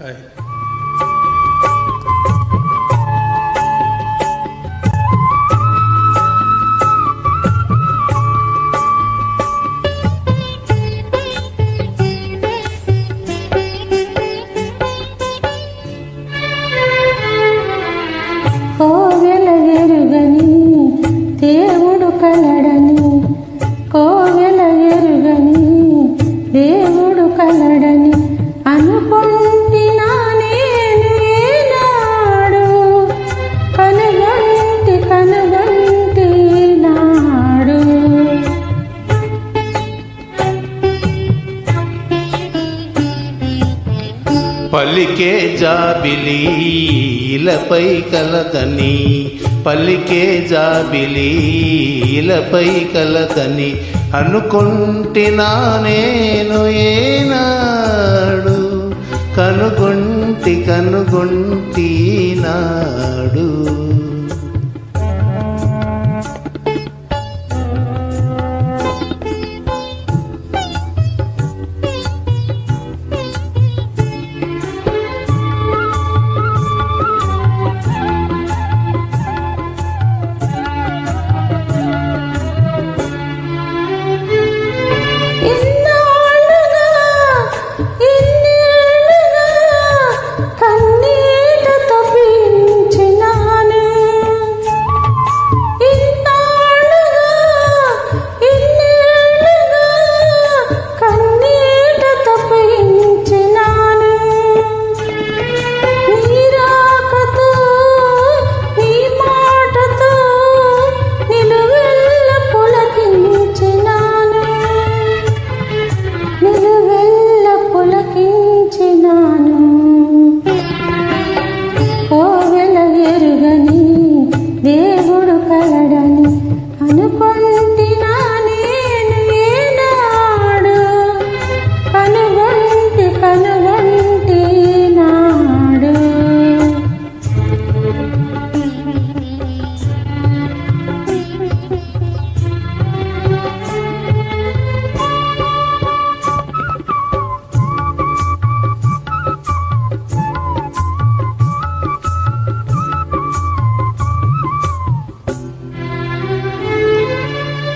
哎。పలికే జాబిలీలపై కలతని పలికే జాబిలీలపై కలతని కలదని అనుకుంటినా నేను ఏనాడు కనుగొంటి కనుగొంటి నాడు. అనుకుంటినా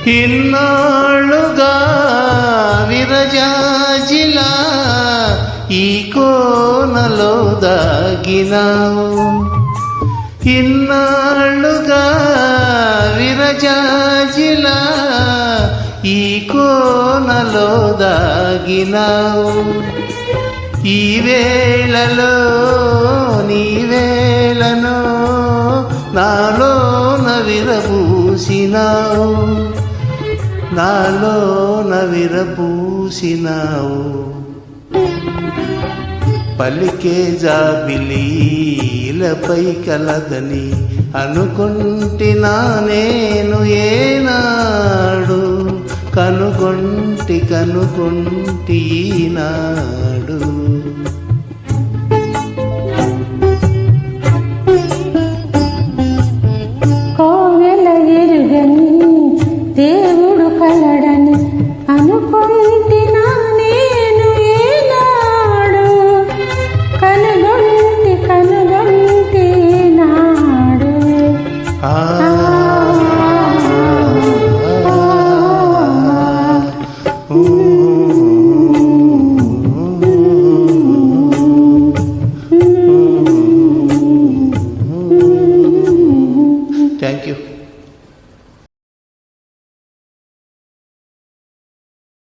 ఇన్నాళ్ళుగా విరజాజిలా ఈ కోనలో దాగినావు? ఇన్నాళ్ళుగా విరజాజిలా ఈ కోనలో దాగినావు? ఈ వేళలో నీ వేళను నాలోన విరబూసినావు? నాలోన విరబూసినావు పలికే జాబిలీలపై కలదని అనుకుంటినా నేను ఏనాడు. కనుగొంటి కనుగొంటి నాడు করে